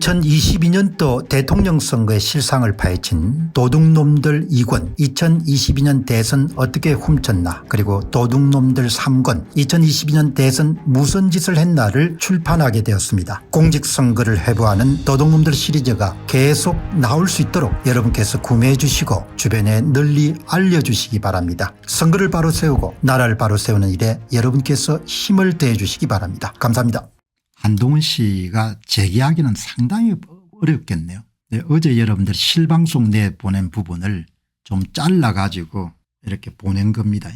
2022년도 대통령 선거의 실상을 파헤친 도둑놈들 2권 2022년 대선 어떻게 훔쳤나 그리고 도둑놈들 3권 2022년 대선 무슨 짓을 했나를 출판하게 되었습니다. 공직선거를 회부하는 도둑놈들 시리즈가 계속 나올 수 있도록 여러분께서 구매해 주시고 주변에 널리 알려주시기 바랍니다. 선거를 바로 세우고 나라를 바로 세우는 일에 여러분께서 힘을 대해 주시기 바랍니다. 감사합니다. 한동훈 씨가 제기하기는 상당히 어렵겠네요. 네, 어제 여러분들 실방송 내 보낸 부분을 좀 잘라 가지고 이렇게 보낸 겁니다.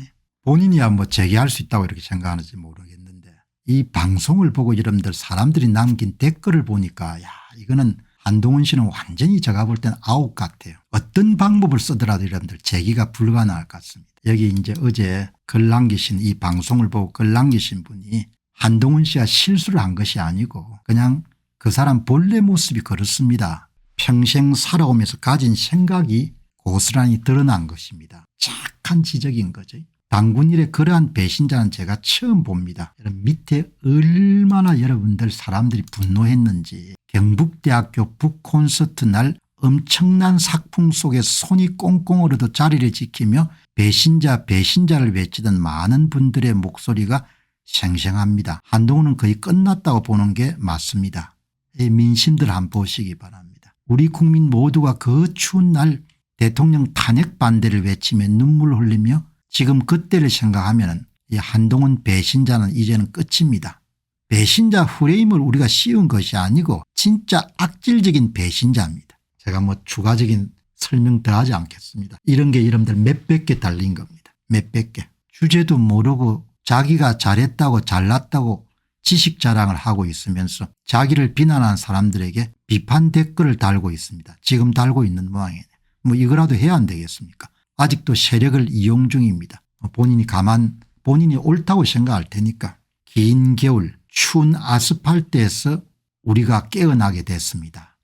본인이야 뭐 제기할 수 있다고 이렇게 생각하는지 모르겠는데 이 방송을 보고 여러분들 사람들이 남긴 댓글을 보니까 야 이거는 한동훈 씨는 완전히 제가 볼 때는 아웃 같아요. 어떤 방법을 쓰더라도 여러분들 제기가 불가능할 것 같습니다. 여기 이제 어제 글 남기신 이 방송을 보고 글 남기신 분이 한동훈 씨가 실수를 한 것이 아니고 그냥 그 사람 본래 모습이 그렇습니다. 평생 살아오면서 가진 생각이 고스란히 드러난 것입니다. 착한 지적인 거죠. 당군 일에 그러한 배신자는 제가 처음 봅니다. 밑에 얼마나 여러분들 사람들이 분노했는지 경북대학교 북콘서트 날 엄청난 sak풍 속에 손이 꽁꽁 얼어도 자리를 지키며 배신자 배신자를 외치던 많은 분들의 목소리가 생생합니다. 한동훈은 거의 끝났다고 보는 게 맞습니다. 이 민심들 한번 보시기 바랍니다. 우리 국민 모두가 그 추운 날 대통령 탄핵 반대를 외치며 눈물 흘리며 지금 그때를 생각하면 이 한동훈 배신자는 이제는 끝입니다. 배신자 프레임을 우리가 씌운 것이 아니고 진짜 악질적인 배신자입니다. 제가 뭐 추가적인 설명 더 하지 않겠습니다. 이런 게 여러분들 몇백 개 달린 겁니다. 몇백 개. 주제도 모르고 자기가 잘했다고 잘났다고 지식 자랑을 하고 있으면서 자기를 비난한 사람들에게 비판 댓글을 달고 있습니다. 지금 달고 있는 모양이에요. 뭐 이거라도 해야 안 되겠습니까 아직도 세력을 이용 중입니다. 본인이 가만 본인이 옳다고 생각할 테니까 긴 겨울 추운 아스팔트에서 우리가 깨어나게 됐습니다.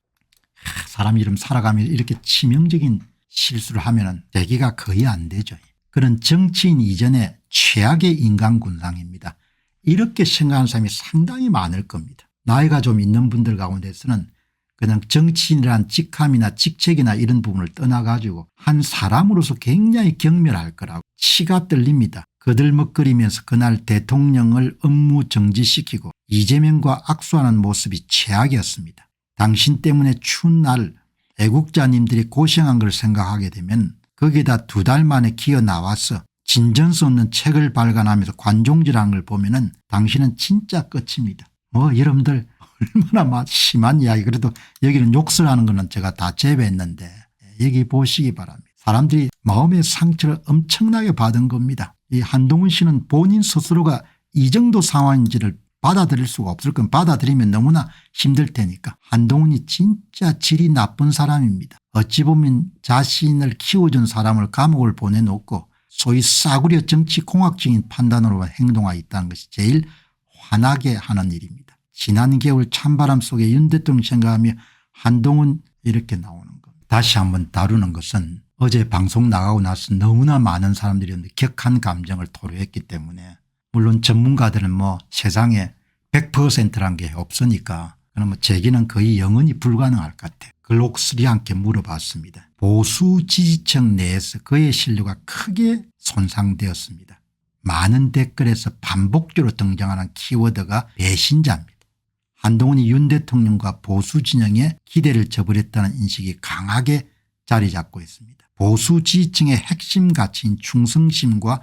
하, 사람 이름 살아가면 이렇게 치명적인 실수를 하면 대기가 거의 안 되죠. 그런 정치인 이전에 최악의 인간 군상입니다. 이렇게 생각하는 사람이 상당히 많을 겁니다. 나이가 좀 있는 분들 가운데서는 그냥 정치인이란 직함이나 직책이나 이런 부분을 떠나가지고 한 사람으로서 굉장히 경멸할 거라고 치가 떨립니다. 거들먹거리면서 그날 대통령을 업무 정지시키고 이재명과 악수하는 모습이 최악이었습니다. 당신 때문에 추운 날 애국자님들이 고생한 걸 생각하게 되면 거기에다 두 달 만에 기어 나와서 진전수 없는 책을 발간하면서 관종질한 걸 보면은 당신은 진짜 끝입니다. 뭐 여러분들 얼마나 심한 이야기 그래도 여기는 욕설 하는 거는 제가 다 제외했는데 여기 보시기 바랍니다. 사람들이 마음의 상처를 엄청나게 받은 겁니다. 이 한동훈 씨는 본인 스스로가 이 정도 상황인지를 받아들일 수가 없을 건 받아들이면 너무나 힘들 테니까 한동훈이 진짜 질이 나쁜 사람입니다. 어찌 보면 자신을 키워준 사람을 감옥을 보내놓고 소위 싸구려 정치 공학적인 판단으로 행동하고 있다는 것이 제일 화나게 하는 일입니다. 지난 겨울 찬바람 속에 윤 대통령 생각하며 한동훈 이렇게 나오는 겁니다. 다시 한번 다루는 것은 어제 방송 나가고 나서 너무나 많은 사람들이 격한 감정을 토로했기 때문에 물론 전문가들은 뭐 세상에 100%란 게 없으니까 그러면 제기는 거의 영원히 불가능할 것 같아요. 글록스리 함께 물어봤습니다. 보수 지지층 내에서 그의 신뢰가 크게 손상되었습니다. 많은 댓글에서 반복적으로 등장하는 키워드가 배신자입니다. 한동훈이 윤 대통령과 보수 진영에 기대를 저버렸다는 인식이 강하게 자리 잡고 있습니다. 보수 지지층의 핵심 가치인 충성심과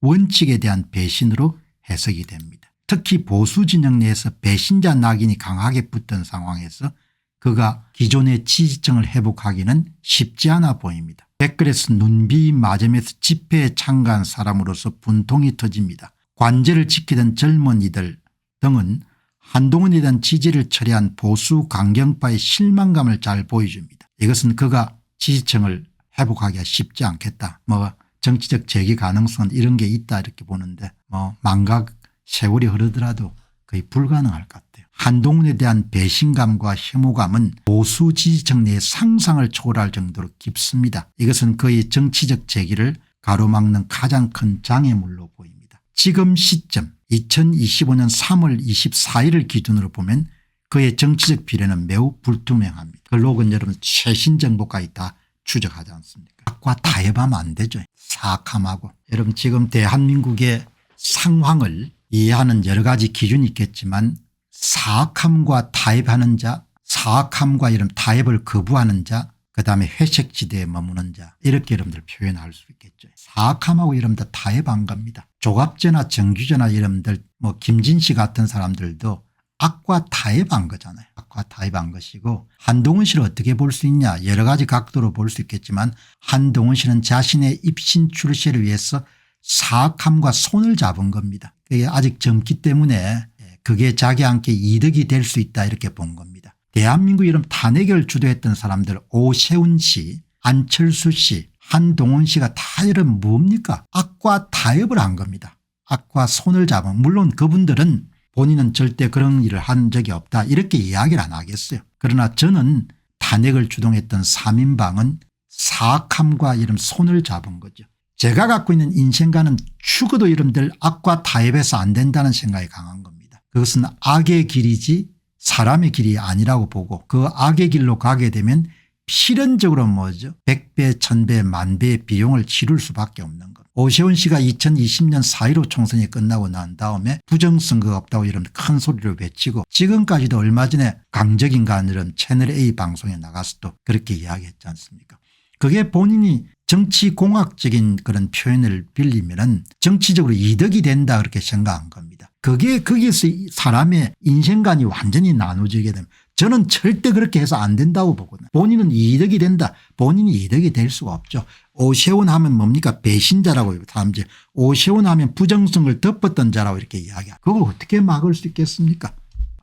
원칙에 대한 배신으로 해석이 됩니다. 특히 보수 진영 내에서 배신자 낙인이 강하게 붙던 상황에서 그가 기존의 지지층을 회복하기는 쉽지 않아 보입니다. 댓글에서 눈비 맞으면서 집회에 참가한 사람으로서 분통이 터집니다. 관제를 지키던 젊은이들 등은 한동훈에 대한 지지를 철회한 보수 강경파의 실망감을 잘 보여줍니다. 이것은 그가 지지층을 회복하기가 쉽지 않겠다. 뭐 정치적 재기 가능성 이런 게 있다 이렇게 보는데 뭐 망각 세월이 흐르더라도 거의 불가능할 것 같아요. 한동훈에 대한 배신감과 혐오감은 보수 지지층 내의 상상을 초월할 정도로 깊습니다. 이것은 그의 정치적 재기를 가로막는 가장 큰 장애물로 보입니다. 지금 시점 2025년 3월 24일을 기준으로 보면 그의 정치적 비례는 매우 불투명합니다. 그 록은 여러분 최신 정보까지 다 추적하지 않습니까? 악과 타협하면 안 되죠. 사악함하고. 여러분 지금 대한민국의 상황을 이해하는 여러 가지 기준이 있겠지만 사악함과 타협하는 자 사악함과 이런 타협을 거부하는 자 그다음에 회색지대에 머무는 자 이렇게 여러분들 표현할 수 있겠죠. 사악함하고 여러분들 타협한 겁니다. 조갑제나 정규제나 여러분들 뭐 김진 씨 같은 사람들도 악과 타협한 거잖아요. 악과 타협한 것이고 한동훈 씨를 어떻게 볼 수 있냐 여러 가지 각도로 볼 수 있겠지만 한동훈 씨는 자신의 입신 출세를 위해서 사악함과 손을 잡은 겁니다. 그게 아직 젊기 때문에 그게 자기한테 이득이 될 수 있다 이렇게 본 겁니다. 대한민국 이런 탄핵을 주도했던 사람들 오세훈 씨 안철수 씨 한동훈 씨가 다 이런 뭡니까 악과 타협을 한 겁니다. 악과 손을 잡은 물론 그분들은 본인은 절대 그런 일을 한 적이 없다 이렇게 이야기를 안 하겠어요. 그러나 저는 탄핵을 주동했던 3인방은 사악함과 이런 손을 잡은 거죠. 제가 갖고 있는 인생과는 죽어도 이름들 악과 타협해서 안 된다는 생각이 강한 겁니다. 그것은 악의 길이지 사람의 길이 아니라고 보고 그 악의 길로 가게 되면 필연적으로 뭐죠. 100배, 1000배, 만배의 비용을 치를 수밖에 없는 겁니다. 오세훈 씨가 2020년 4.15 총선이 끝나고 난 다음에 부정선거가 없다고 이런 큰 소리를 외치고 지금까지도 얼마 전에 강적인가 이런 채널A 방송에 나가서 또 그렇게 이야기했지 않습니까 그게 본인이 정치공학적인 그런 표현을 빌리면 정치적으로 이득이 된다 그렇게 생각한 겁니다. 그게 거기서 사람의 인생관이 완전히 나눠지게 되면 저는 절대 그렇게 해서 안 된다고 보거든요. 본인은 이득이 된다. 본인이 이득이 될 수가 없죠. 오세훈 하면 뭡니까 배신자라고 사람들이 오세훈 하면 부정성을 덮었던 자라고 이렇게 이야기하고 그걸 어떻게 막을 수 있겠습니까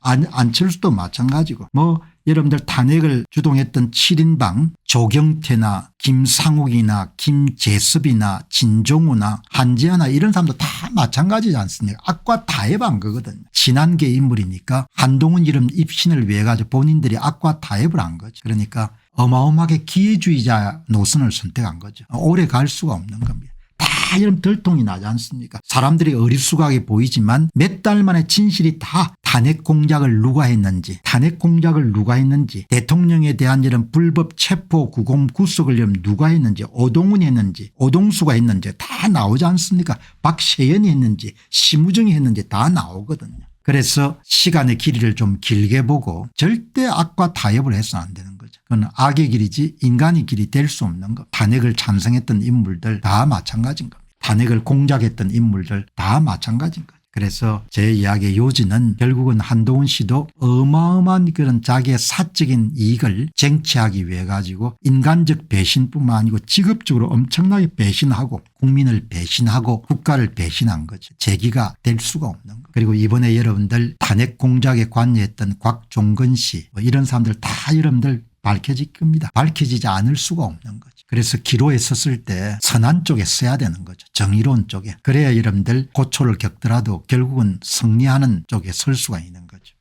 안, 안철수도 마찬가지고 뭐 여러분들 탄핵을 주동했던 7인방 조경태나 김상욱이나 김재섭이나 진종우나 한지아나 이런 사람도 다 마찬가지지 않습니까 악과 타협한 거거든요. 친한계 인물이니까 한동훈 이름 입신을 위해 가지고 본인들이 악과 타협을 한 거죠. 그러니까 어마어마하게 기회주의자 노선을 선택한 거죠. 오래 갈 수가 없는 겁니다. 다 이런 들통이 나지 않습니까 사람들이 어리숙하게 보이지만 몇 달 만에 진실이 다 탄핵 공작을 누가 했는지 탄핵 공작을 누가 했는지 대통령에 대한 이런 불법 체포 구공 구속을 누가 했는지 오동훈이 했는지 오동수가 했는지 다 나오지 않습니까 박세연이 했는지 심우정이 했는지 다 나오거든요. 그래서 시간의 길이를 좀 길게 보고 절대 악과 타협을 해서 안 되는 거죠. 그건 악의 길이지 인간의 길이 될 수 없는 것. 탄핵을 찬성했던 인물들 다 마찬가지인 겁니다. 탄핵을 공작했던 인물들 다 마찬가지인 거죠. 그래서 제 이야기의 요지는 결국은 한동훈 씨도 어마어마한 그런 자기의 사적인 이익을 쟁취하기 위해 가지고 인간적 배신뿐만 아니고 직업적으로 엄청나게 배신하고 국민을 배신하고 국가를 배신한 거죠. 재기가 될 수가 없는 거. 그리고 이번에 여러분들 탄핵 공작에 관여했던 곽종건 씨뭐 이런 사람들 다 여러분들 밝혀질 겁니다. 밝혀지지 않을 수가 없는 거죠. 그래서 기로에 섰을 때 선한 쪽에 서야 되는 거죠. 정의로운 쪽에. 그래야 여러분들 고초를 겪더라도 결국은 승리하는 쪽에 설 수가 있는 거죠.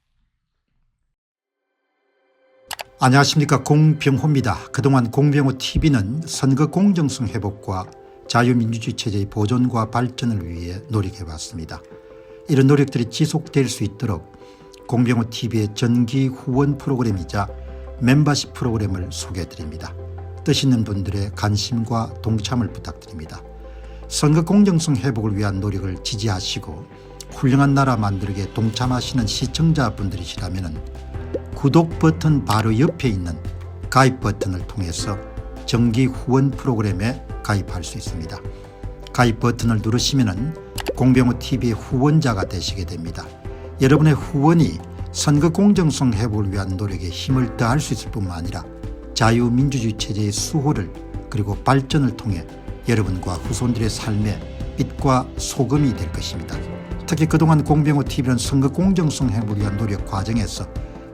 안녕하십니까 공병호입니다. 그동안 공병호 TV는 선거 공정성 회복과 자유민주주의 체제의 보존과 발전을 위해 노력해왔습니다. 이런 노력들이 지속될 수 있도록 공병호 TV의 전기 후원 프로그램이자 멤버십 프로그램을 소개해드립니다. 뜻 있는 분들의 관심과 동참을 부탁드립니다. 선거 공정성 회복을 위한 노력을 지지하시고 훌륭한 나라 만들기에 동참하시는 시청자분들이시라면 구독 버튼 바로 옆에 있는 가입 버튼을 통해서 정기 후원 프로그램에 가입할 수 있습니다. 가입 버튼을 누르시면 공병호 TV의 후원자가 되시게 됩니다. 여러분의 후원이 선거 공정성 회복을 위한 노력에 힘을 더할 수 있을 뿐만 아니라 자유민주주의 체제의 수호를 그리고 발전을 통해 여러분과 후손들의 삶에 빛과 소금이 될 것입니다. 특히 그동안 공병호 TV는 선거 공정성 회복을 위한 노력 과정에서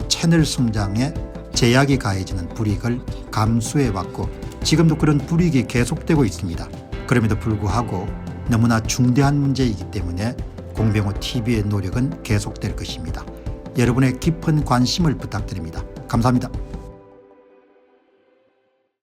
채널 성장에 제약이 가해지는 불이익을 감수해왔고 지금도 그런 불이익이 계속되고 있습니다. 그럼에도 불구하고 너무나 중대한 문제이기 때문에 공병호 TV의 노력은 계속될 것입니다. 여러분의 깊은 관심을 부탁드립니다. 감사합니다.